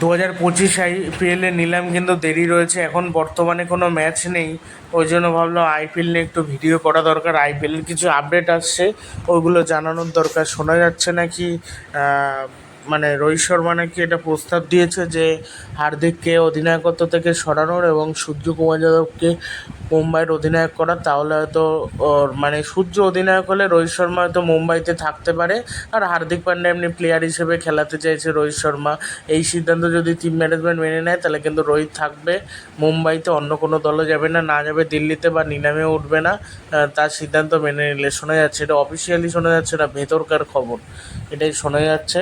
দু হাজার পঁচিশ আইপিএলের নিলাম কিন্তু দেরি রয়েছে। এখন বর্তমানে কোনো ম্যাচ নেই। ওই জন্য ভাবলাম আইপিএল নিয়ে একটু ভিডিও করা দরকার। আইপিএলের কিছু আপডেট আসছে ওইগুলো জানানোর দরকার। শোনা যাচ্ছে নাকি মানে রোহিত শর্মা নাকি এটা প্রস্তাব দিয়েছে যে হার্দিককে অধিনায়কত্ব থেকে সরানোর এবং সূর্য কুমার যাদবকে মুম্বাইয়ের অধিনায়ক করার। তাহলে হয়তো মানে সূর্য অধিনায়ক হলে রোহিত শর্মা হয়তো মুম্বাইতে থাকতে পারে। আর হার্দিক পান্ডে এমনি প্লেয়ার হিসেবে খেলাতে চাইছে রোহিত শর্মা। এই সিদ্ধান্ত যদি টিম ম্যানেজমেন্ট মেনে নেয়, তাহলে কিন্তু রোহিত থাকবে। মুম্বাইতে অন্য কোনো দলে যাবে না না যাবে দিল্লিতে বা নিলামে উঠবে না। তার সিদ্ধান্ত মেনে নিলে। শোনা যাচ্ছে, এটা অফিসিয়ালি শোনা যাচ্ছে না, ভেতরকার খবর। এটাই শোনা যাচ্ছে।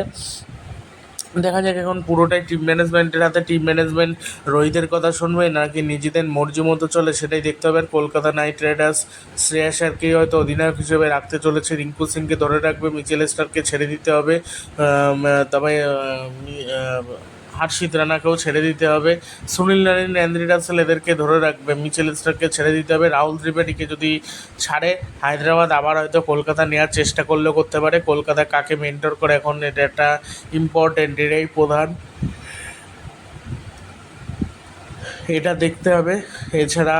দেখা যাক এখন পুরোটাই টিম ম্যানেজমেন্টের হাতে টিম ম্যানেজমেন্ট রোহিতের কথা শুনবে নাকি নিজেদের মর্জি মতো চলে সেটাই দেখতে হবে। আর কলকাতা নাইট রাইডার্স শ্রেয়াস আরকেই হয়তো অধিনায়ক হিসেবে রাখতে চলেছে। রিঙ্কু সিংকে ধরে রাখবে, মিচেল স্টারকে ছেড়ে দিতে হবে। তবে হার্ষিত রানাকেও ছেড়ে দিতে হবে। সুনীল নারিন অ্যান্দ্রি রাসেল এদেরকে ধরে রাখবে। মিচেল স্টারকে ছেড়ে দিতে হবে। রাহুল ত্রিপাঠীকে যদি ছাড়ে, হায়দ্রাবাদ আবার হয়তো কলকাতা নেওয়ার চেষ্টা করলেও করতে পারে। কলকাতা কাকে মেন্টর করে? এখন এটা একটা ইম্পর্টেন্ট এটাই প্রধান। এটা দেখতে হবে। এছাড়া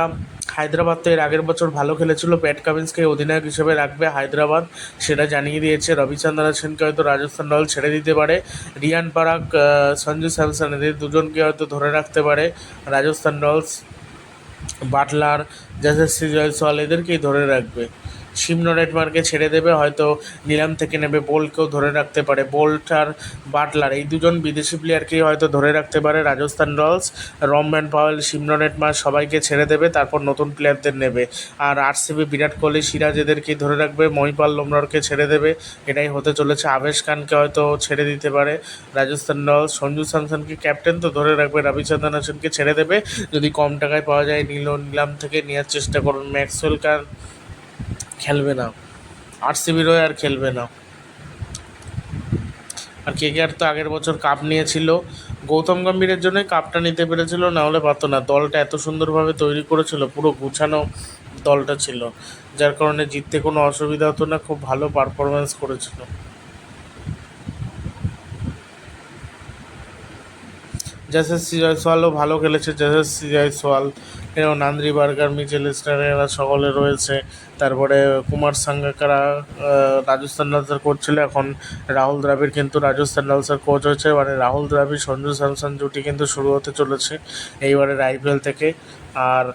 হায়দ্রাবাদ তো এর আগের বছর ভালো খেলেছিল, প্যাট কামিন্সকে অধিনায়ক হিসেবে রাখবে হায়দ্রাবাদ। সেটা জানিয়ে দিয়েছে রবিচন্দ্র সেনকে হয়তো রাজস্থান রয়্যাল ছেড়ে দিতে পারে। রিয়ান পারাক সঞ্জু স্যামসন, এদের দুজনকে হয়তো ধরে রাখতে পারে রাজস্থান রয়্যালস। বাটলার, যশস্বী জয়সওয়াল এদেরকেই ধরে রাখবে। সিমনোরেটমারকে ছেড়ে দেবে, হয়তো নিলাম থেকে নেবে বোল্টকেও ধরে রাখতে পারে। বোল্ট আর বাটলার, এই দুজন বিদেশি প্লেয়ারকেই হয়তো ধরে রাখতে পারে রাজস্থান রয়্যালস। রমম্যান পাওয়েল সিমনোরেটমার সবাইকে ছেড়ে দেবে, তারপর নতুন প্লেয়ারদের নেবে। আর আরসিবি, বিরাট কোহলি, সিরাজ এদেরকেই ধরে রাখবে, মহিপাল লোমরকে ছেড়ে দেবে। এটাই হতে চলেছে। আবেশ খানকে হয়তো ছেড়ে দিতে পারে রাজস্থান রয়্যালস। সঞ্জু স্যামসনকে ক্যাপ্টেন তো ধরে রাখবে, রবিচন্দ্রন অশ্বিনকে ছেড়ে দেবে। যদি কম টাকায় পাওয়া যায়, নীল নিলাম থেকে নেওয়ার চেষ্টা করুন ম্যাক্সওয়েল কার খেলবে না। আরসিবির হয়ে আর খেলবে না। আর কে কে আর তো আগের বছর কাপ নিয়েছিল। গৌতম গম্ভীরের জন্যই কাপটা নিতে পেরেছিল, না হলে পারতো না। দলটা এত সুন্দরভাবে তৈরি করেছিল, পুরো গুছানো দলটা ছিল। যার কারণে জিততে কোনো অসুবিধা হতো না, খুব ভালো পারফরমেন্স করেছিল। যশস্বী জয়সওয়ালও ভালো খেলেছে যশস্বী জয়সওয়াল এরাও নান্দ্রি বার্গার, মিচেল স্টার এরা সকলে রয়েছে। তারপরে কুমার সাঙ্গাকারা রাজস্থান রয়্যালসের কোচ ছিল, এখন রাহুল দ্রাবিড় কিন্তু রাজস্থান রয়্যালসের কোচ হয়েছে। এবারে রাহুল দ্রাবিড়, সঞ্জু স্যামসন জুটি কিন্তু শুরু হতে চলেছে এইবারের আইপিএল থেকে। আর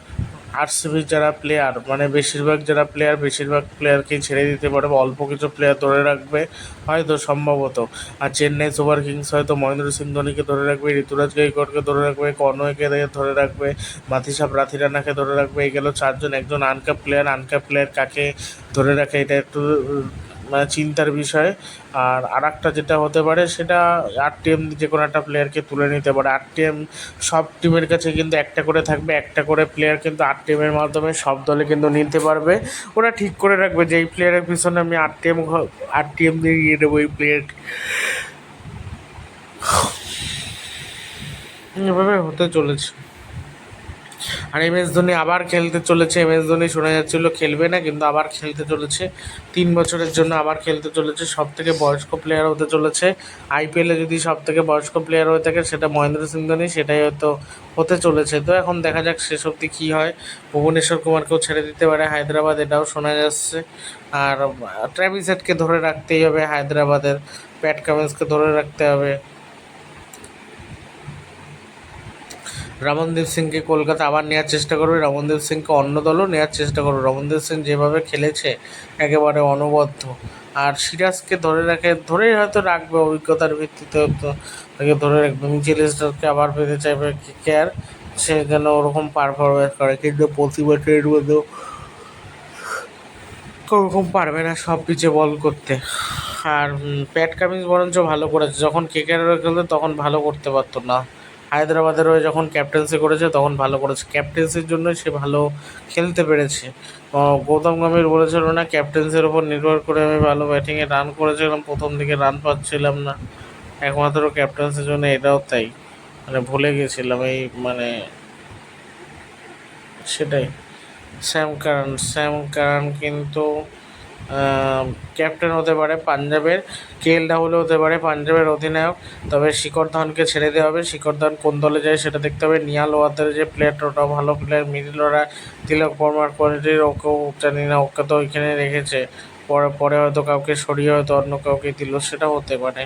আরসিবির যারা প্লেয়ার মানে বেশিরভাগ যারা প্লেয়ার বেশিরভাগ প্লেয়ারকেই ছেড়ে দিতে পারবে অল্প কিছু প্লেয়ার ধরে রাখবে হয়তো সম্ভবত। আর চেন্নাই সুপার কিংস হয়তো মহেন্দ্র সিং ধোনিকে ধরে রাখবে, ঋতুরাজ গাইকোয়াড়কে ধরে রাখবে কনয়কে ধরে রাখবে মাথিসা রানাকে ধরে রাখবে। এই গেল চারজন, একজন আনকাপ প্লেয়ার আনকাপ প্লেয়ার কাকে ধরে রাখে, এটা একটু মানে চিন্তার বিষয়। আর আর একটা যেটা হতে পারে, সেটা আর টিএম যে কোনো একটা প্লেয়ারকে তুলে নিতে পারে। আর টিএম সব টিমের কাছে কিন্তু একটা করে থাকবে, একটা করে প্লেয়ার কিন্তু আর টিএমের মাধ্যমে সব দলে কিন্তু নিতে পারবে। ওরা ঠিক করে রাখবে যে, এই প্লেয়ারের পিছনে আমি আর টিএম আর টিএম দিয়ে দেবো এই প্লেয়ার এভাবে হতে চলেছে। আর এম এস ধোনি আবার খেলতে চলেছে। এম এস ধোনি শোনা যাচ্ছিল খেলবে না, কিন্তু আবার খেলতে চলেছে। তিন বছরের জন্য আবার খেলতে চলেছে। সব থেকে বয়স্ক প্লেয়ার হতে চলেছে। আইপিএলে যদি সব থেকে বয়স্ক প্লেয়ার হয়ে থাকে, সেটা মহেন্দ্র সিং ধোনি, সেটাই হয়তো হতে চলেছে। তো এখন দেখা যাক শেষ অবধি কী হয়। ভুবনেশ্বর কুমারকেও ছেড়ে দিতে পারে হায়দ্রাবাদ, এটাও শোনা যাচ্ছে। আর ট্র্যাভিস হেডকে ধরে রাখতেই হবে হায়দ্রাবাদের। প্যাট কামিন্সকে ধরে রাখতে হবে। রমনদীপ সিংকে কলকাতা আবার নেওয়ার চেষ্টা করবে। রমনদীপ সিংকে অন্য দলও নেওয়ার চেষ্টা করবে। রমনদীপ সিং যেভাবে খেলেছে, একেবারে অনবদ্য। আর সিরাজকে ধরে রাখে, ধরেই হয়তো রাখবে অভিজ্ঞতার ভিত্তিতে হয়তো। তাকে ধরে রাখবে। মিচেল স্টারকে আবার পেতে চাইবে কে আর সে যেন ওরকম পারফরমেন্স করে, কিন্তু প্রতি বছরের মতো ওরকম পারবে না সব পিচে বল করতে। আর প্যাট কামিন্স বরঞ্চ ভালো করেছে। যখন কেকের খেলতো, তখন ভালো করতে পারতো না। হায়দ্রাবাদের হয়ে যখন ক্যাপ্টেন্সি করেছে, তখন ভালো করেছে। ক্যাপ্টেন্সির জন্য সে ভালো খেলতে পেরেছে। গৌতম গম্ভীর বলেছিল না ক্যাপ্টেন্সির ওপর নির্ভর করে আমি ভালো ব্যাটিংয়ে রান করেছিলাম, প্রথম দিকে রান পাচ্ছিলাম না। একমাত্র ক্যাপ্টেন্সির জন্য এটাও তাই। মানে ভুলে গেছিলাম এই মানে সেটাই। স্যাম কারণ স্যাম কারণ কিন্তু ক্যাপ্টেন হতে পারে পাঞ্জাবের, কে এল রাহুল হতে পারে পাঞ্জাবের অধিনায়ক। তবে শিখর ধাওয়ানকে ছেড়ে দেওয়া হবে। শিখর ধাওয়ান কোন দলে যায় সেটা দেখতে হবে। নিয়াল ওয়াদের যে প্লেয়ার ওটা ভালো প্লেয়ার মিডিল ওরা তিলক বর্মার কোয়ালিটির ওকেও জানি না, ওকে তো ওইখানে রেখেছে। পরে পরে হয়তো কাউকে সরিয়ে হয়তো অন্য কাউকে দিল, সেটাও হতে পারে।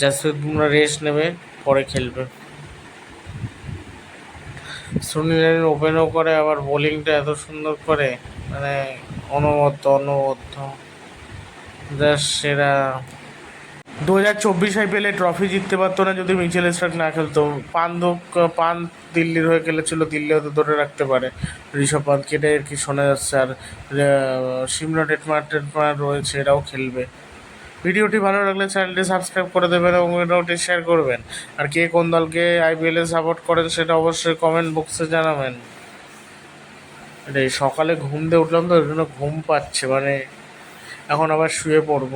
জাসপ্রীত বুমরা রেস্ট নেবে, পরে খেলবে। সুনীল নারিন ওপেনও করে আবার বোলিংটা এত সুন্দর করে মানে অনবদ্য অনবদ্য। জাস্ট সেরা। দু হাজার চব্বিশ আইপিএলে ট্রফি জিততে পারতো না যদি মিচেল স্টার্ক না খেলতো। পান পান দিল্লির হয়ে খেলেছিল দিল্লি হয়তো ধরে রাখতে পারে। ঋষভ পান্ত কেটে আর কি শোনা যাচ্ছে? আর আহ, সিমরন টেটমার টেটমার রয়েছে এরাও খেলবে। ভিডিওটি ভালো লাগলে চ্যানেলটি সাবস্ক্রাইব করে দেবেন এবং ভিডিওটি শেয়ার করবেন। আর কে কোন দলকে আইপিএলে সাপোর্ট করেন সেটা অবশ্যই কমেন্ট বক্সে জানাবেন। এটাই সকালে ঘুম দিয়ে উঠলাম তো, ওই জন্য ঘুম পাচ্ছে মানে এখন আবার শুয়ে পড়ব।